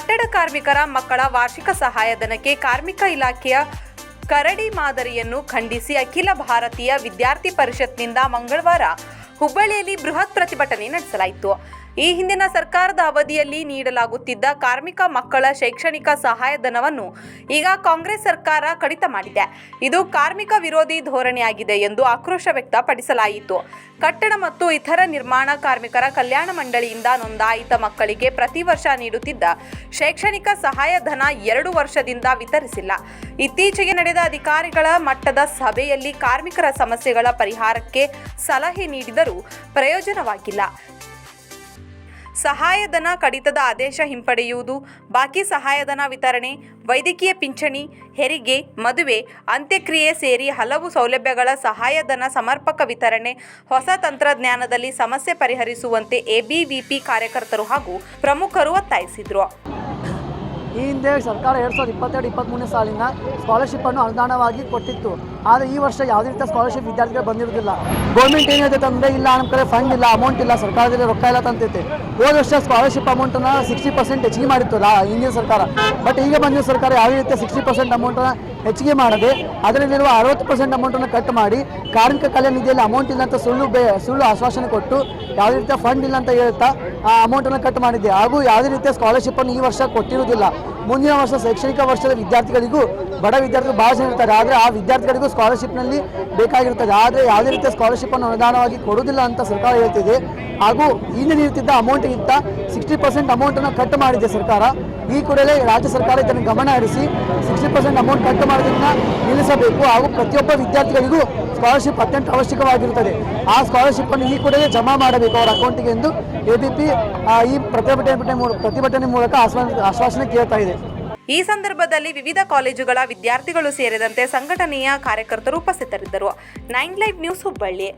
ಕಟ್ಟಡ ಕಾರ್ಮಿಕರ ಮಕ್ಕಳ ವಾರ್ಷಿಕ ಸಹಾಯಧನಕ್ಕೆ ಕಾರ್ಮಿಕ ಇಲಾಖೆಯ ಕರಡಿ ಮಾದರಿಯನ್ನು ಖಂಡಿಸಿ ಅಖಿಲ ಭಾರತೀಯ ವಿದ್ಯಾರ್ಥಿ ಪರಿಷತ್ನಿಂದ ಮಂಗಳವಾರ ಹುಬ್ಬಳ್ಳಿಯಲ್ಲಿ ಬೃಹತ್ ಪ್ರತಿಭಟನೆ ನಡೆಸಲಾಯಿತು. ಈ ಹಿಂದಿನ ಸರ್ಕಾರದ ಅವಧಿಯಲ್ಲಿ ನೀಡಲಾಗುತ್ತಿದ್ದ ಕಾರ್ಮಿಕ ಮಕ್ಕಳ ಶೈಕ್ಷಣಿಕ ಸಹಾಯಧನವನ್ನು ಈಗ ಕಾಂಗ್ರೆಸ್ ಸರ್ಕಾರ ಕಡಿತ ಮಾಡಿದೆ. ಇದು ಕಾರ್ಮಿಕ ವಿರೋಧಿ ಧೋರಣೆಯಾಗಿದೆ ಎಂದು ಆಕ್ರೋಶ ವ್ಯಕ್ತಪಡಿಸಲಾಯಿತು. ಕಟ್ಟಡ ಮತ್ತು ಇತರ ನಿರ್ಮಾಣ ಕಾರ್ಮಿಕರ ಕಲ್ಯಾಣ ಮಂಡಳಿಯಿಂದ ನೋಂದಾಯಿತ ಮಕ್ಕಳಿಗೆ ಪ್ರತಿ ವರ್ಷ ನೀಡುತ್ತಿದ್ದ ಶೈಕ್ಷಣಿಕ ಸಹಾಯಧನ ಎರಡು ವರ್ಷದಿಂದ ವಿತರಿಸಿಲ್ಲ. ಇತ್ತೀಚೆಗೆ ನಡೆದ ಅಧಿಕಾರಿಗಳ ಮಟ್ಟದ ಸಭೆಯಲ್ಲಿ ಕಾರ್ಮಿಕರ ಸಮಸ್ಯೆಗಳ ಪರಿಹಾರಕ್ಕೆ ಸಲಹೆ ನೀಡಿದರೂ ಪ್ರಯೋಜನವಾಗಿಲ್ಲ. ಸಹಾಯಧನ ಕಡಿತದ ಆದೇಶ ಹಿಂಪಡೆಯುವುದು, ಬಾಕಿ ಸಹಾಯಧನ ವಿತರಣೆ, ವೈದ್ಯಕೀಯ ಪಿಂಚಣಿ, ಹೆರಿಗೆ, ಮದುವೆ, ಅಂತ್ಯಕ್ರಿಯೆ ಸೇರಿ ಹಲವು ಸೌಲಭ್ಯಗಳ ಸಹಾಯಧನ ಸಮರ್ಪಕ ವಿತರಣೆ, ಹೊಸ ತಂತ್ರಜ್ಞಾನದಲ್ಲಿ ಸಮಸ್ಯೆ ಪರಿಹರಿಸುವಂತೆ ಎಬಿವಿಪಿ ಕಾರ್ಯಕರ್ತರು ಹಾಗೂ ಪ್ರಮುಖರು ಒತ್ತಾಯಿಸಿದರು. ಈ ಹಿಂದೆ ಸರ್ಕಾರ ಎರಡು ಸಾವಿರದ ಇಪ್ಪತ್ತೆರಡು ಇಪ್ಪತ್ತ್ಮೂರನೇ ಸಾಲಿನ ಸ್ಕಾಲರ್ಶಿಪ್ಪನ್ನು ಅನುದಾನವಾಗಿ ಕೊಟ್ಟಿತ್ತು. ಆದರೆ ಈ ವರ್ಷ ಯಾವುದೇ ರೀತಿಯ ಸ್ಕಾಲರ್ಶಿಪ್ ವಿದ್ಯಾರ್ಥಿಗಳು ಬಂದಿರೋದಿಲ್ಲ ಗೌರ್ಮೆಂಟ್ ಏನಿದೆ ಅಂದರೆ ಇಲ್ಲ ನಮ್ಮ ಕಡೆ ಫಂಡ್ ಇಲ್ಲ ಅಮೌಂಟ್ ಇಲ್ಲ, ಸರ್ಕಾರದಲ್ಲಿ ರೊಕ್ಕ ಇಲ್ಲ ತಂತೈತೆ. ಹೋದ ವರ್ಷ ಸ್ಕಾಲರ್ಶಿಪ್ ಅಮೌಂಟನ್ನು ಸಿಕ್ಸ್ಟಿ ಪರ್ಸೆಂಟ್ ಹೆಚ್ಚಿಗೆ ಮಾಡಿತ್ತು ಹಿಂದಿನ ಸರ್ಕಾರ. ಬಟ್ ಈಗ ಬಂದಿರೋ ಸರ್ಕಾರ ಯಾವುದೇ ರೀತಿಯ ಸಿಕ್ಸ್ಟಿ ಪರ್ಸೆಂಟ್ ಅಮೌಂಟನ್ನು ಹೆಚ್ಚಿಗೆ ಮಾಡದೆ, ಅದರಲ್ಲಿರುವ ಅರವತ್ತು ಪರ್ಸೆಂಟ್ ಅಮೌಂಟನ್ನು ಕಟ್ ಮಾಡಿ, ಕಾರ್ಮಿಕ ಕಲ್ಯಾಣ ನಿಧಿಯಲ್ಲಿ ಅಮೌಂಟ್ ಇಲ್ಲ ಅಂತ ಸುಳ್ಳು ಬೇ, ಸುಳ್ಳು ಆಶ್ವಾಸನೆ ಕೊಟ್ಟು, ಯಾವುದೇ ರೀತಿಯ ಫಂಡ್ ಇಲ್ಲ ಅಂತ ಹೇಳ್ತಾ ಆ ಅಮೌಂಟನ್ನು ಕಟ್ ಮಾಡಿದೆ ಹಾಗೂ ಯಾವುದೇ ರೀತಿಯ ಸ್ಕಾಲರ್ಶಿಪ್ಪನ್ನು ಈ ವರ್ಷ ಕೊಟ್ಟಿರುವುದಿಲ್ಲ. ಮುಂದಿನ ವರ್ಷ ಶೈಕ್ಷಣಿಕ ವರ್ಷದ ವಿದ್ಯಾರ್ಥಿಗಳಿಗೂ, ಬಡ ವಿದ್ಯಾರ್ಥಿಗಳು ಭಾಳ ಇರ್ತಾರೆ. ಆದರೆ ಆ ವಿದ್ಯಾರ್ಥಿಗಳಿಗೂ ಸ್ಕಾಲರ್ಶಿಪ್ನಲ್ಲಿ ಬೇಕಾಗಿರುತ್ತದೆ. ಆದರೆ ಯಾವುದೇ ರೀತಿಯ ಸ್ಕಾಲರ್ಶಿಪ್ಪನ್ನು ಅನುದಾನವಾಗಿ ಕೊಡುವುದಿಲ್ಲ ಅಂತ ಸರ್ಕಾರ ಹೇಳ್ತಿದೆ. ಹಾಗೂ ಹಿಂದೆ ನೀಡುತ್ತಿದ್ದ ಅಮೌಂಟ್ಗಿಂತ ಸಿಕ್ಸ್ಟಿ ಪರ್ಸೆಂಟ್ ಅಮೌಂಟನ್ನು ಕಟ್ ಮಾಡಿದೆ ಸರ್ಕಾರ. ಈ ಕೂಡಲೇ ರಾಜ್ಯ ಸರ್ಕಾರ ಇದನ್ನು ಗಮನ ಹರಿಸಿ ಸಿಕ್ಸ್ಟಿ ಪರ್ಸೆಂಟ್ ಅಮೌಂಟ್ ಕಟ್ ಮಾಡೋದನ್ನು ನಿಲ್ಲಿಸಬೇಕು. ಹಾಗೂ ಪ್ರತಿಯೊಬ್ಬ ವಿದ್ಯಾರ್ಥಿಗಳಿಗೂ ಸ್ಕಾಲರ್ಶಿಪ್ ಅತ್ಯಂತ ಅವಶ್ಯಕವಾಗಿರುತ್ತದೆ. ಆ ಸ್ಕಾಲರ್ಶಿಪ್ಪನ್ನು ಈ ಕೂಡಲೇ ಜಮಾ ಮಾಡಬೇಕು ಅವರ ಅಕೌಂಟಿಗೆ ಎಂದು ಎ ಬಿ ಪಿ ಈ ಪ್ರತಿಭಟನೆ ಪ್ರತಿಭಟನೆ ಮೂಲಕ ಆಶ್ವಾಸನೆ ಕೇಳ್ತಾ ಇದೆ. ಈ ಸಂದರ್ಭದಲ್ಲಿ ವಿವಿಧ ಕಾಲೇಜುಗಳ ವಿದ್ಯಾರ್ಥಿಗಳು ಸೇರಿದಂತೆ ಸಂಘಟನೆಯ ಕಾರ್ಯಕರ್ತರು ಉಪಸ್ಥಿತರಿದ್ದರು. Nine live news Hubballi.